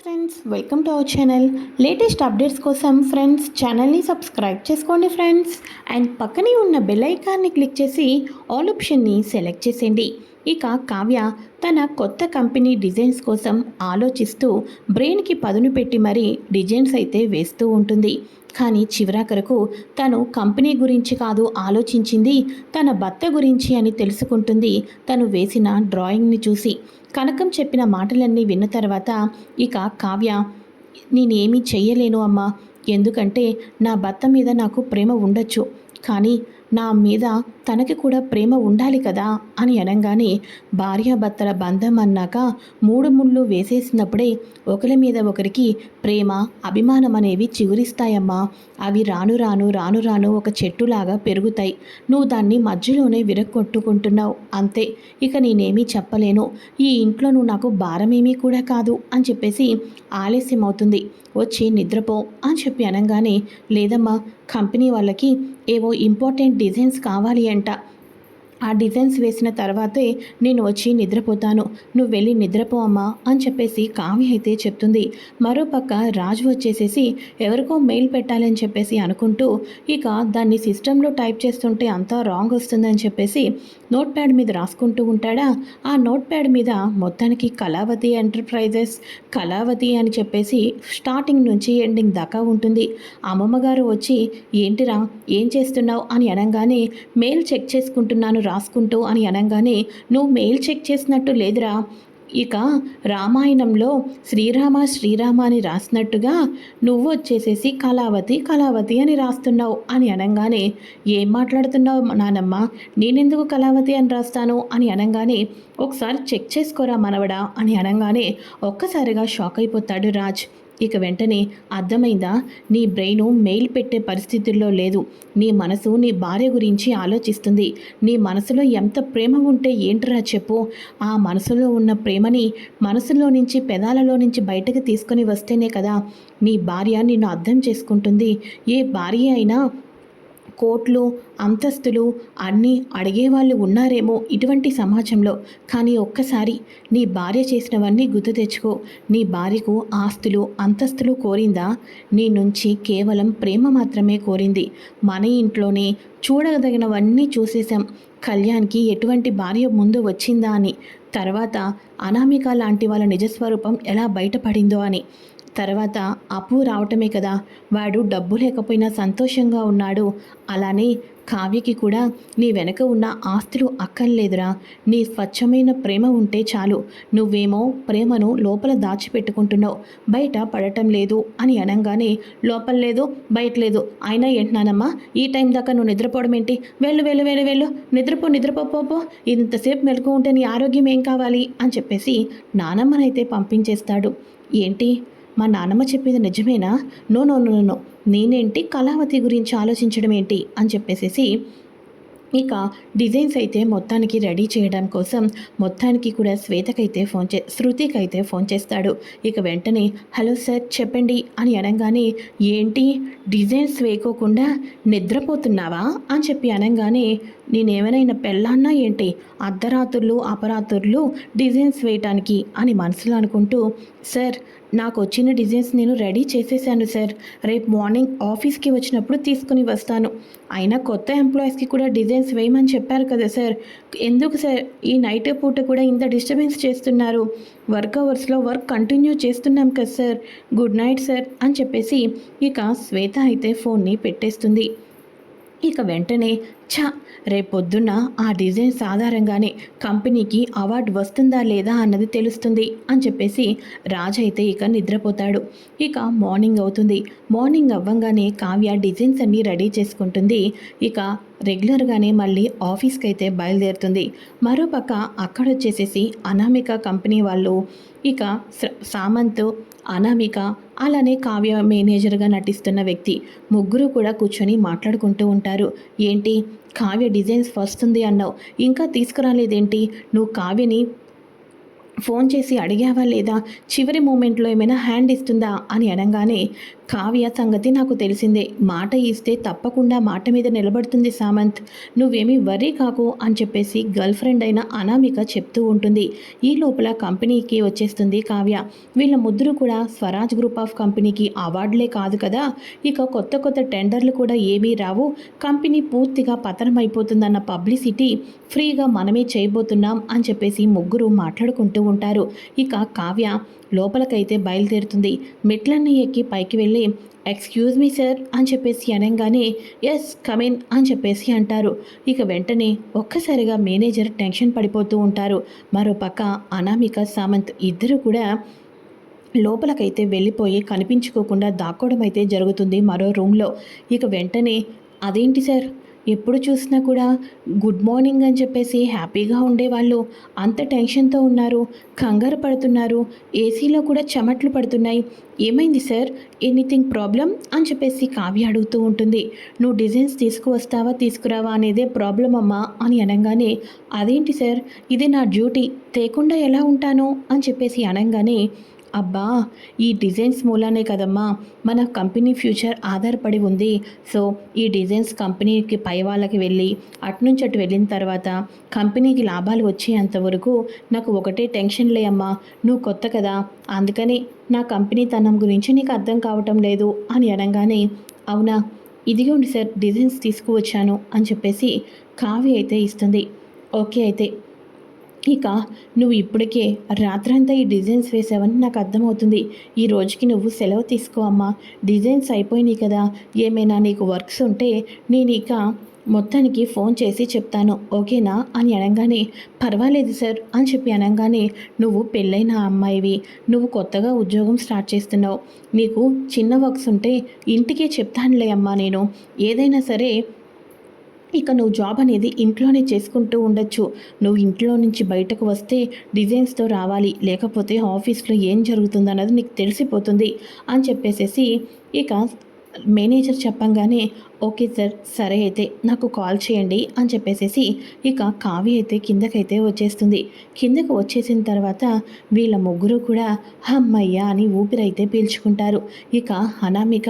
Friends welcome to our channel latest updates కోసం friends ఛానల్ని subscribe చేసుకోండి ఫ్రెండ్స్ అండ్ పక్కనే ఉన్న బెల్ ఐకాన్ని క్లిక్ చేసి ఆల్ ఆప్షన్ని సెలెక్ట్ చేసేయండి. ఇక కావ్య తన కొత్త కంపెనీ డిజైన్స్ కోసం ఆలోచిస్తూ బ్రెయిన్కి పదును పెట్టి మరీ డిజైన్స్ అయితే వేస్తూ ఉంటుంది. కానీ చివరాఖరకు తను కంపెనీ గురించి కాదు ఆలోచించింది తన భర్త గురించి అని తెలుసుకుంటుంది తను వేసిన డ్రాయింగ్ని చూసి. కనకం చెప్పిన మాటలన్నీ విన్న తర్వాత ఇక కావ్య నేనేమీ చెయ్యలేను అమ్మా. ఎందుకంటే నా భర్త మీద నాకు ప్రేమ ఉండొచ్చు. కానీ నా మీద తనకి కూడా ప్రేమ ఉండాలి కదా అని అనగానే భార్యాభర్తల బంధం అన్నాక మూడు ముళ్ళు వేసేసినప్పుడే ఒకరి మీద ఒకరికి ప్రేమ అభిమానం అనేవి చిగురిస్తాయమ్మా. అవి రాను రాను రాను రాను ఒక చెట్టులాగా పెరుగుతాయి. నువ్వు దాన్ని మధ్యలోనే విరగొట్టుకుంటున్నావు అంతే. ఇక నేనేమీ చెప్పలేను. ఈ ఇంట్లో నువ్వు నాకు భారమేమీ కూడా కాదు అని చెప్పేసి ఆలస్యం అవుతుంది వచ్చి నిద్రపో అని చెప్పి అనగానే లేదమ్మా కంపెనీ వాళ్ళకి ఏవో ఇంపార్టెంట్ డిజైన్స్ కావాలి అంట. ఆ డిజైన్స్ వేసిన తర్వాతే నేను వచ్చి నిద్రపోతాను. నువ్వు వెళ్ళి నిద్రపో అమ్మా అని చెప్పేసి కావ్య అయితే చెప్తుంది. మరోపక్క రాజు వచ్చేసేసి ఎవరికో మెయిల్ పెట్టాలని చెప్పేసి అనుకుంటూ ఇక దాన్ని సిస్టంలో టైప్ చేస్తుంటే అంతా రాంగ్ వస్తుందని చెప్పేసి నోట్ ప్యాడ్ మీద రాసుకుంటూ ఉంటాడా? ఆ నోట్ ప్యాడ్ మీద మొత్తానికి కళావతి ఎంటర్ప్రైజెస్ కళావతి అని చెప్పేసి స్టార్టింగ్ నుంచి ఎండింగ్ దాకా ఉంటుంది. అమ్మమ్మ గారు వచ్చి ఏంటిరా? ఏం చేస్తున్నావు? అని అనగానే మెయిల్ చెక్ చేసుకుంటున్నాను రాసుకుంటూ అని అనగానే నువ్వు మెయిల్ చెక్ చేసినట్టు లేదురా. ఇక రామాయణంలో శ్రీరామ శ్రీరామ అని రాసినట్టుగా నువ్వు వచ్చేసేసి కళావతి కళావతి అని రాస్తున్నావు అని అనగానే ఏం మాట్లాడుతున్నావు నానమ్మ? నేనెందుకు కళావతి అని రాస్తాను? అని అనగానే ఒకసారి చెక్ చేసుకోరా మనవడా అని అనగానే ఒక్కసారిగా షాక్ అయిపోతాడు రాజ్. ఇక వెంటనే అర్థమైందా? నీ బ్రెయిన్ మెయిల్ పెట్టే పరిస్థితుల్లో లేదు. నీ మనసు నీ భార్య గురించి ఆలోచిస్తుంది. నీ మనసులో ఎంత ప్రేమ ఉంటే ఏంట్రా చెప్పు. ఆ మనసులో ఉన్న ప్రేమని మనసులో నుంచి పెదాలలో నుంచి బయటకు తీసుకొని వస్తేనే కదా నీ భార్య నిన్ను అర్థం చేసుకుంటుంది. ఏ భార్య అయినా కోట్లు అంతస్తులు అన్నీ అడిగేవాళ్ళు ఉన్నారేమో ఇటువంటి సమాజంలో. కానీ ఒక్కసారి నీ భార్య చేసినవన్నీ గుర్తు తెచ్చుకో. నీ భార్యకు ఆస్తులు అంతస్తులు కోరిందా? నీ నుంచి కేవలం ప్రేమ మాత్రమే కోరింది. మన ఇంట్లోనే చూడదగినవన్నీ చూసేశాం. కళ్యాణ్కి ఎటువంటి భార్య ముందు వచ్చిందా అని తర్వాత అనామిక లాంటి వాళ్ళ నిజస్వరూపం ఎలా బయటపడిందో అని. తర్వాత అప్పు రావటమే కదా. వాడు డబ్బు లేకపోయినా సంతోషంగా ఉన్నాడు. అలానే కావ్యకి కూడా నీ వెనక ఉన్న ఆస్తులు అక్కర్లేదురా. నీ స్వచ్ఛమైన ప్రేమ ఉంటే చాలు. నువ్వేమో ప్రేమను లోపల దాచిపెట్టుకుంటున్నావు. బయట పడటం లేదు అని అనగానే లోపల లేదు బయట లేదు. అయినా ఏంటన్నానమ్మా ఈ టైం దాకా నువ్వు నిద్రపోవడం ఏంటి? వెళ్ళు వెళ్ళు వెళ్ళు వెళ్ళు. నిద్రపో నిద్రపోపో ఇంతసేపు మెలకు ఉంటే నీ ఆరోగ్యం ఏం కావాలి? అని చెప్పేసి నానమ్మనైతే పంపించేస్తాడు. ఏంటి? మా నాన్నమ్మ చెప్పేది నిజమేనా? No no no no. నేనేంటి కళావతి గురించి ఆలోచించడం ఏంటి? అని చెప్పేసేసి ఇక డిజైన్స్ అయితే మొత్తానికి రెడీ చేయడం కోసం మొత్తానికి కూడా శ్వేతకైతే ఫోన్ చే శృతికైతే ఫోన్ చేస్తాడు. ఇక వెంటనే హలో సార్ చెప్పండి అని అనగానే ఏంటి? డిజైన్స్ వేయకోకుండా నిద్రపోతున్నావా? అని చెప్పి అనగానే నేనేమైనా పెళ్ళాన్నా ఏంటి? అర్ధరాత్రులు అపరాత్రులు డిజైన్స్ వేయటానికి? అని మనసులో అనుకుంటూ సార్ నాకు వచ్చిన డిజైన్స్ నేను రెడీ చేసేసాను సార్. రేపు మార్నింగ్ ఆఫీస్కి వచ్చినప్పుడు తీసుకుని వస్తాను. అయినా కొత్త ఎంప్లాయీస్కి కూడా డిజైన్స్ వేయమని చెప్పారు కదా సార్. ఎందుకు సార్? ఈ నైట్ పూట కూడా ఇంత డిస్టర్బెన్స్ చేస్తున్నారు. వర్క్ అవర్స్లో వర్క్ కంటిన్యూ చేస్తున్నాం కదా సార్. గుడ్ నైట్ సార్ అని చెప్పేసి ఇక శ్వేత అయితే ఫోన్ని పెట్టేస్తుంది. ఇక వెంటనే ఛా! రేపొద్దున్న ఆ డిజైన్స్ ఆధారంగానే కంపెనీకి అవార్డు వస్తుందా లేదా అన్నది తెలుస్తుంది అని చెప్పేసి రాజు అయితే ఇక నిద్రపోతాడు. ఇక మార్నింగ్ అవుతుంది. మార్నింగ్ అవ్వంగానే కావ్య డిజైన్స్ అన్నీ రెడీ చేసుకుంటుంది. ఇక రెగ్యులర్గానే మళ్ళీ ఆఫీస్కి అయితే బయలుదేరుతుంది. మరోపక్క అక్కడ వచ్చేసేసి అనామిక కంపెనీ వాళ్ళు ఇక స- సామంత్ అనామిక అలానే కావ్య మేనేజర్గా నటిస్తున్న వ్యక్తి ముగ్గురు కూడా కూర్చొని మాట్లాడుకుంటూ ఉంటారు. ఏంటి? కావ్య డిజైన్స్ వస్తుంది అన్నావు. ఇంకా తీసుకురాలేదేంటి? నువ్వు కావ్యని ఫోన్ చేసి అడిగావా లేదా? చివరి మూమెంట్లో ఏమైనా హ్యాండ్ ఇస్తుందా? అని అనగానే కావ్య సంగతి నాకు తెలిసిందే. మాట ఇస్తే తప్పకుండా మాట మీద నిలబడుతుంది సామంత్. నువ్వేమీ వర్రీ కాకు అని చెప్పేసి గర్ల్ ఫ్రెండ్ అయిన అనామిక చెప్తూ ఉంటుంది. ఈ లోపల కంపెనీకి వచ్చేస్తుంది కావ్య. వీళ్ళ ముద్దురు కూడా స్వరాజ్ గ్రూప్ ఆఫ్ కంపెనీకి అవార్డులే కాదు కదా. ఇక కొత్త కొత్త టెండర్లు కూడా ఏమీ రావు. కంపెనీ పూర్తిగా పతనమైపోతుందన్న పబ్లిసిటీ ఫ్రీగా మనమే చేయబోతున్నాం అని చెప్పేసి ముగ్గురు మాట్లాడుకుంటూ ఉంటారు. ఇక కావ్య లోపలకైతే బయలుదేరుతుంది. మెట్లన్నీ ఎక్కి పైకి వెళ్ళి ఎక్స్క్యూజ్ మీ సార్ అని చెప్పేసి అనగానే ఎస్ కమిన్ అని చెప్పేసి అంటారు. ఇక వెంటనే ఒక్కసారిగా మేనేజర్ టెన్షన్ పడిపోతూ ఉంటారు. మరోపక్క అనామిక సామంత్ ఇద్దరు కూడా లోపలకైతే వెళ్ళిపోయి కనిపించుకోకుండా దాక్కోవడం అయితే జరుగుతుంది మరో రూమ్లో. ఇక వెంటనే అదేంటి సార్ ఎప్పుడు చూసినా కూడా గుడ్ మార్నింగ్ అని చెప్పేసి హ్యాపీగా ఉండేవాళ్ళు. అంత టెన్షన్తో ఉన్నారు. కంగారు పడుతున్నారు. ఏసీలో కూడా చెమట్లు పడుతున్నాయి. ఏమైంది సార్? ఎనీథింగ్ ప్రాబ్లం అని చెప్పేసి కావ్య అడుగుతూ ఉంటుంది. నువ్వు డిజైన్స్ తీసుకువస్తావా తీసుకురావా అనేదే ప్రాబ్లం అమ్మా అని అనగానే అదేంటి సార్? ఇది నా డ్యూటీ. తేకుండా ఎలా ఉంటాను? అని చెప్పేసి అనగానే అబ్బా ఈ డిజైన్స్ మూలానే కదమ్మా. మన కంపెనీ ఫ్యూచర్ ఆధారపడి ఉంది. సో ఈ డిజైన్స్ కంపెనీకి పై వాళ్ళకి వెళ్ళి అటు నుంచి అటు వెళ్ళిన తర్వాత కంపెనీకి లాభాలు వచ్చేంత వరకు నాకు ఒకటే టెన్షన్ అమ్మా. నువ్వు కొత్త కదా. అందుకని నా కంపెనీ తనం గురించి నీకు అర్థం కావటం లేదు అని అనగానే అవునా? ఇదిగోండి సార్ డిజైన్స్ తీసుకువచ్చాను అని చెప్పేసి కావ్య అయితే ఇస్తుంది. ఓకే అయితే. ఇక నువ్వు ఇప్పటికే రాత్రంతా ఈ డిజైన్స్ వేసావని నాకు అర్థమవుతుంది. ఈ రోజుకి నువ్వు సెలవు తీసుకో అమ్మా. డిజైన్స్ అయిపోయినాయి కదా. ఏమైనా నీకు వర్క్స్ ఉంటే నేను ఇక మొత్తానికి ఫోన్ చేసి చెప్తాను. ఓకేనా? అని అనగానే పర్వాలేదు సార్ అని చెప్పి అనగానే నువ్వు పెళ్ళైన అమ్మాయివి. నువ్వు కొత్తగా ఉద్యోగం స్టార్ట్ చేస్తున్నావు. నీకు చిన్న వర్క్స్ ఉంటే ఇంటికే చెప్తానులే అమ్మా నేను. ఏదైనా సరే ఇక నువ్వు జాబ్ అనేది ఇంట్లోనే చేసుకుంటూ ఉండొచ్చు. నువ్వు ఇంట్లో నుంచి బయటకు వస్తే డిజైన్స్తో రావాలి. లేకపోతే ఆఫీస్లో ఏం జరుగుతుందన్నది నీకు తెలిసిపోతుంది అని చెప్పేసేసి ఇక మేనేజర్ చెప్పంగానే ఓకే సార్ సరే అయితే నాకు కాల్ చేయండి అని చెప్పేసేసి ఇక కావ్య అయితే కిందకైతే వచ్చేస్తుంది. కిందకు వచ్చేసిన తర్వాత వీళ్ళ ముగ్గురు కూడా హమ్మయ్య అని ఊపిరైతే పీల్చుకుంటారు. ఇక అనామిక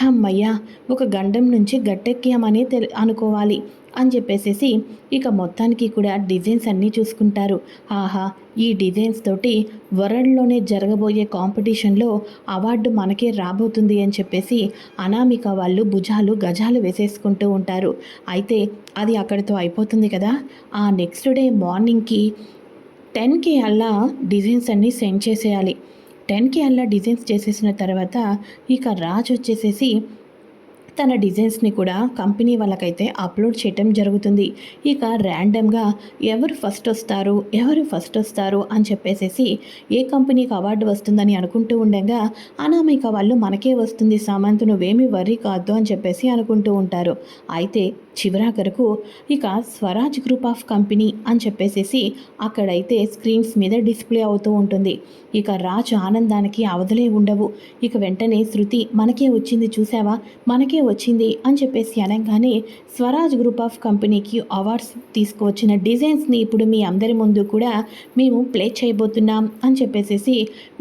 హమ్మయ్య ఒక గండం నుంచి గట్టెక్కామని తెలి అనుకోవాలి అని చెప్పేసేసి ఇక మొత్తానికి కూడా డిజైన్స్ అన్నీ చూసుకుంటారు. ఆహా ఈ డిజైన్స్ తోటి వరల్డ్లోనే జరగబోయే కాంపిటీషన్లో అవార్డు మనకే రాబోతుంది అని చెప్పేసి అనామిక వాళ్ళు భుజాలు గజ గజాలు వేసేసుకుంటూ ఉంటారు. అయితే అది అక్కడితో అయిపోతుంది కదా. ఆ నెక్స్ట్ డే మార్నింగ్కి టెన్కి అలా డిజైన్స్ అన్నీ సెండ్ చేసేయాలి. టెన్కి అలా డిజైన్స్ చేసేసిన తర్వాత ఇక రాజ్ వచ్చేసేసి తన డిజైన్స్ని కూడా కంపెనీ వాళ్ళకైతే అప్లోడ్ చేయటం జరుగుతుంది. ఇక ర్యాండమ్గా ఎవరు ఫస్ట్ వస్తారు ఎవరు ఫస్ట్ వస్తారు అని చెప్పేసేసి ఏ కంపెనీకి అవార్డు వస్తుందని అనుకుంటూ ఉండగా అనామిక వాళ్ళు మనకే వస్తుంది సామంత్ నువ్వేమీ వర్రీ కాదు అని చెప్పేసి అనుకుంటూ ఉంటారు. అయితే చివరాఖరకు ఇక స్వరాజ్ గ్రూప్ ఆఫ్ కంపెనీ అని చెప్పేసేసి అక్కడైతే స్క్రీన్స్ మీద డిస్ప్లే అవుతూ ఉంటుంది. ఇక రాజు ఆనందానికి అవధులే ఉండవు. ఇక వెంటనే శృతి మనకే వచ్చింది చూసావా మనకే వచ్చింది అని చెప్పేసి అనగానే స్వరాజ్ గ్రూప్ ఆఫ్ కంపెనీకి అవార్డ్స్ తీసుకువచ్చిన డిజైన్స్ని ఇప్పుడు మీ అందరి ముందు కూడా మేము ప్లే చేయబోతున్నాం అని చెప్పేసేసి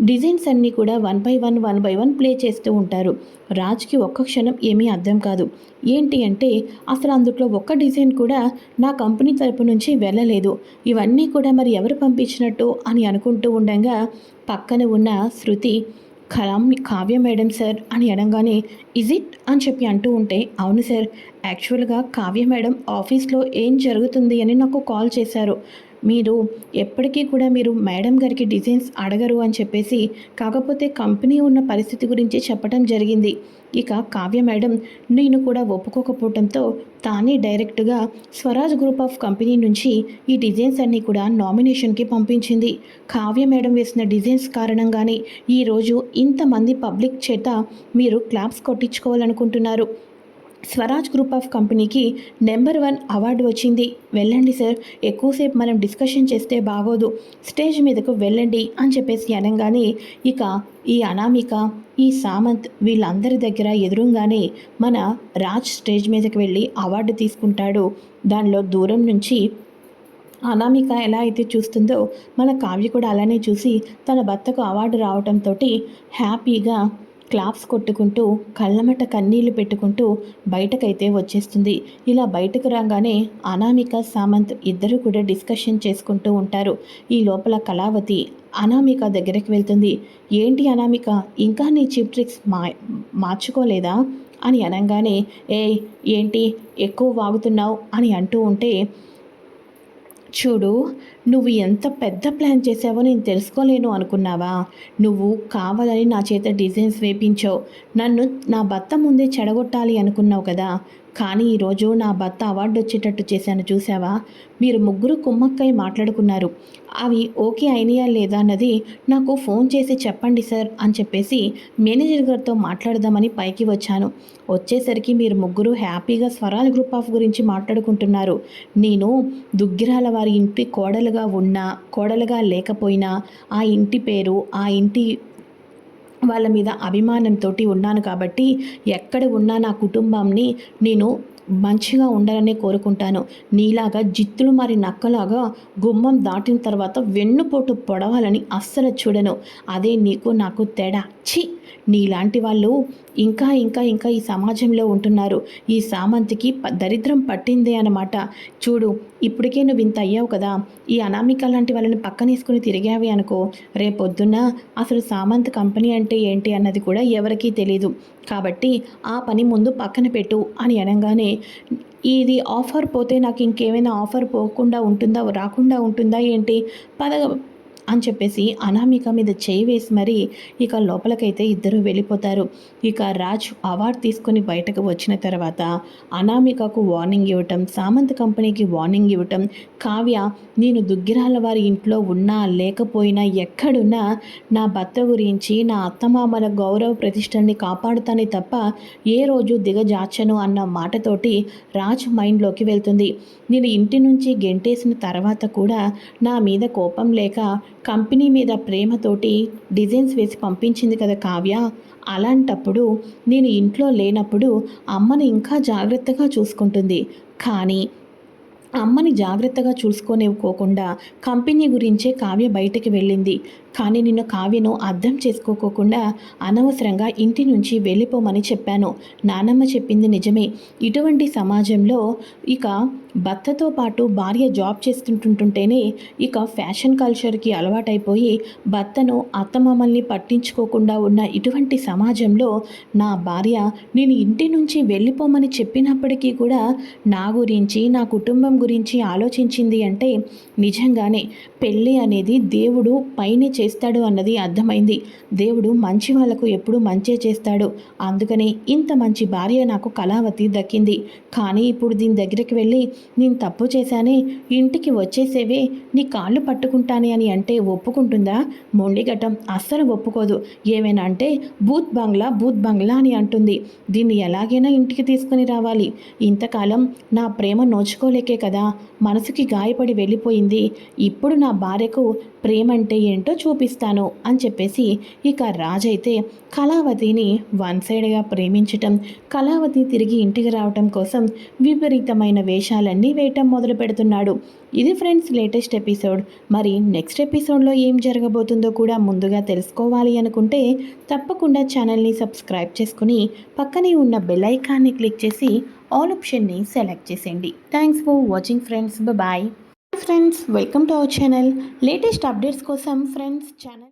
డిజైన్స్ అన్నీ కూడా one by one one by one play చేస్తూ ఉంటారు. రాజ్కి ఒక్క క్షణం ఏమీ అర్థం కాదు. ఏంటి అంటే అసలు అందులో ఒక్క డిజైన్ కూడా నా కంపెనీ తరపు నుంచి వెళ్ళలేదు. ఇవన్నీ కూడా మరి ఎవరు పంపించినట్టు అని అనుకుంటూ ఉండగా పక్కన ఉన్న శృతి కలాం కావ్య మేడం సార్ అని అనగానే ఇజ్ ఇట్? అని చెప్పి అంటూ ఉంటే అవును సార్ యాక్చువల్గా కావ్య మేడం ఆఫీస్లో ఏం జరుగుతుంది అని నాకు కాల్ చేశారు. మీరు ఎప్పటికీ కూడా మీరు మేడం గారికి డిజైన్స్ అడగరు అని చెప్పేసి కాకపోతే కంపెనీ ఉన్న పరిస్థితి గురించి చెప్పడం జరిగింది. ఇక కావ్య మేడం నేను కూడా ఒప్పుకోకపోవడంతో తానే డైరెక్ట్గా స్వరాజ్ గ్రూప్ ఆఫ్ కంపెనీ నుంచి ఈ డిజైన్స్ అన్నీ కూడా నామినేషన్కి పంపించింది. కావ్య మేడం వేసిన డిజైన్స్ కారణంగానే ఈరోజు ఇంతమంది పబ్లిక్ చేత మీరు క్లాప్స్ కొట్టించుకోవాలనుకుంటున్నారు. స్వరాజ్ గ్రూప్ ఆఫ్ కంపెనీకి నెంబర్ వన్ అవార్డు వచ్చింది. వెళ్ళండి సార్ ఎక్కువసేపు మనం డిస్కషన్ చేస్తే బాగోదు. స్టేజ్ మీదకు వెళ్ళండి అని చెప్పేసి అనగానే ఇక ఈ అనామిక ఈ సామంత్ వీళ్ళందరి దగ్గర ఎదురుగానే మన రాజ్ స్టేజ్ మీదకి వెళ్ళి అవార్డు తీసుకుంటాడు. దానిలో దూరం నుంచి అనామిక ఎలా అయితే చూస్తుందో మన కావ్య కూడా అలానే చూసి తన భర్తకు అవార్డు రావడంతో హ్యాపీగా క్లాప్స్ కొట్టుకుంటూ కళ్ళమట కన్నీళ్ళు పెట్టుకుంటూ బయటకైతే వచ్చేస్తుంది. ఇలా బయటకు రాగానే అనామిక సామంత్ ఇద్దరు కూడా డిస్కషన్ చేసుకుంటూ ఉంటారు. ఈ లోపల కళావతి అనామిక దగ్గరికి వెళ్తుంది. ఏంటి అనామిక ఇంకా నీ చిప్ ట్రిక్స్ మా మార్చుకోలేదా? అని అనగానే ఏ ఏంటి ఎక్కువ వాగుతున్నావు? అని అంటూ ఉంటే చూడు నువ్వు ఎంత పెద్ద ప్లాన్ చేసావో నేను తెలుసుకోలేను అనుకున్నావా? నువ్వు కావాలని నా చేత డిజైన్స్ వేపించావు. నన్ను నా భర్త ముందే చెడగొట్టాలి అనుకున్నావు కదా. కానీ ఈరోజు నా భర్త అవార్డు వచ్చేటట్టు చేశాను చూసావా మీరు ముగ్గురు కుమ్మక్కై మాట్లాడుకున్నారు. అవి ఓకే అయినాయా లేదా అన్నది నాకు ఫోన్ చేసి చెప్పండి సార్ అని చెప్పేసి మేనేజర్ గారితో మాట్లాడదామని పైకి వచ్చాను. వచ్చేసరికి మీరు ముగ్గురు హ్యాపీగా స్వరాల గ్రూప్ ఆఫ్ గురించి మాట్లాడుకుంటున్నారు. నేను దుగ్గిరాల వారి ఇంటి కోడలుగా ఉన్నా కోడలుగా లేకపోయినా ఆ ఇంటి పేరు ఆ ఇంటి వాళ్ళ మీద అభిమానంతో ఉన్నాను కాబట్టి ఎక్కడ ఉన్నా నా కుటుంబాన్ని నేను మంచిగా ఉండాలని కోరుకుంటాను. నీలాగా జిత్తులు మరి నక్కలాగా గుమ్మం దాటిన తర్వాత వెన్నుపోటు పొడవాలని అస్సలు చూడను. అదే నీకు నాకు తేడా. చి నీలాంటి వాళ్ళు ఇంకా ఇంకా ఇంకా ఈ సమాజంలో ఉంటున్నారు. ఈ సామంతికి దరిద్రం పట్టిందే అనమాట చూడు ఇప్పటికే నువ్వు ఇంత అయ్యావు కదా. ఈ అనామిక లాంటి వాళ్ళని పక్కనేసుకుని తిరిగావి అనుకో. రేపొద్దున అసలు సామంత్ కంపెనీ అంటే ఏంటి అన్నది కూడా ఎవరికీ తెలీదు. కాబట్టి ఆ పని ముందు పక్కన పెట్టు అని అనగానే ఇది ఆఫర్ పోతే నాకు ఇంకేమైనా ఆఫర్ పోకుండా ఉంటుందా రాకుండా ఉంటుందా ఏంటి? పద అని చెప్పేసి అనామిక మీద చేయి వేసి మరీ ఇక లోపలికైతే ఇద్దరు వెళ్ళిపోతారు. ఇక రాజ్ అవార్డు తీసుకొని బయటకు వచ్చిన తర్వాత అనామికకు వార్నింగ్ ఇవ్వటం సామంత్ కంపెనీకి వార్నింగ్ ఇవ్వటం కావ్య నేను దుగ్గిరాల వారి ఇంట్లో ఉన్నా లేకపోయినా ఎక్కడున్నా నా భర్త గురించి నా అత్తమామల గౌరవ ప్రతిష్టల్ని కాపాడుతానే తప్ప ఏ రోజు దిగజాచను అన్న మాటతోటి రాజ్ మైండ్లోకి వెళ్తుంది. నేను ఇంటి నుంచి గెంటేసిన తర్వాత కూడా నా మీద కోపం లేక కంపెనీ మీద ప్రేమతోటి డిజైన్స్ వేసి పంపించింది కదా కావ్య. అలాంటప్పుడు నేను ఇంట్లో లేనప్పుడు అమ్మని ఇంకా జాగ్రత్తగా చూసుకుంటుంది. కానీ అమ్మని జాగ్రత్తగా చూసుకోనివ్వకోకుండా కంపెనీ గురించే కావ్య బయటకు వెళ్ళింది. కానీ నిన్ను కావ్యను అర్థం చేసుకోకోకుండా అనవసరంగా ఇంటి నుంచి వెళ్ళిపోమని చెప్పాను. నానమ్మ చెప్పింది నిజమే. ఇటువంటి సమాజంలో ఇక భర్తతో పాటు భార్య జాబ్ చేస్తుంటుంటుంటేనే ఇక ఫ్యాషన్ కల్చర్కి అలవాటైపోయి భర్తను అత్తమామల్ని పట్టించుకోకుండా ఉన్న ఇటువంటి సమాజంలో నా భార్య నేను ఇంటి నుంచి వెళ్ళిపోమని చెప్పినప్పటికీ కూడా నా గురించి నా కుటుంబం గురించి ఆలోచించింది అంటే నిజంగానే పెళ్ళి అనేది దేవుడు పైనే చేస్తాడు అన్నది అర్థమైంది. దేవుడు మంచి వాళ్ళకు ఎప్పుడు మంచే చేస్తాడు. అందుకని ఇంత మంచి భార్య నాకు కళావతి దక్కింది. కానీ ఇప్పుడు దీని దగ్గరికి వెళ్ళి నేను తప్పు చేశానే ఇంటికి వచ్చేసేవే నీ కాళ్ళు పట్టుకుంటానే అని అంటే ఒప్పుకుంటుందా? మొండిగట్టం అస్సలు ఒప్పుకోదు. ఏమైనా అంటే బూత్ బంగ్లా బూత్ బంగ్లా అని అంటుంది. దీన్ని ఎలాగైనా ఇంటికి తీసుకుని రావాలి. ఇంతకాలం నా ప్రేమ నోచుకోలేకే కదా. మనసుకి గాయపడి వెళ్ళిపోయింది. ఇప్పుడు నా భార్యకు ప్రేమ అంటే ఏంటో చూపిస్తాను అని చెప్పేసి ఇక రాజైతే కళావతిని వన్ సైడ్గా ప్రేమించటం కళావతి తిరిగి ఇంటికి రావటం కోసం విపరీతమైన వేషాలన్నీ వేయటం మొదలు పెడుతున్నాడు. ఇది ఫ్రెండ్స్ లేటెస్ట్ ఎపిసోడ్. మరి నెక్స్ట్ ఎపిసోడ్లో ఏం జరగబోతుందో కూడా ముందుగా తెలుసుకోవాలి అనుకుంటే తప్పకుండా ఛానల్ని సబ్స్క్రైబ్ చేసుకుని పక్కనే ఉన్న బెల్ ఐకాన్ని క్లిక్ చేసి ఆల్ ఆప్షన్ని సెలెక్ట్ చేసేయండి. Thanks for watching friends. Bye. Friends welcome to our channel. Latest updates కోసం ఫ్రెండ్స్ ఛానల్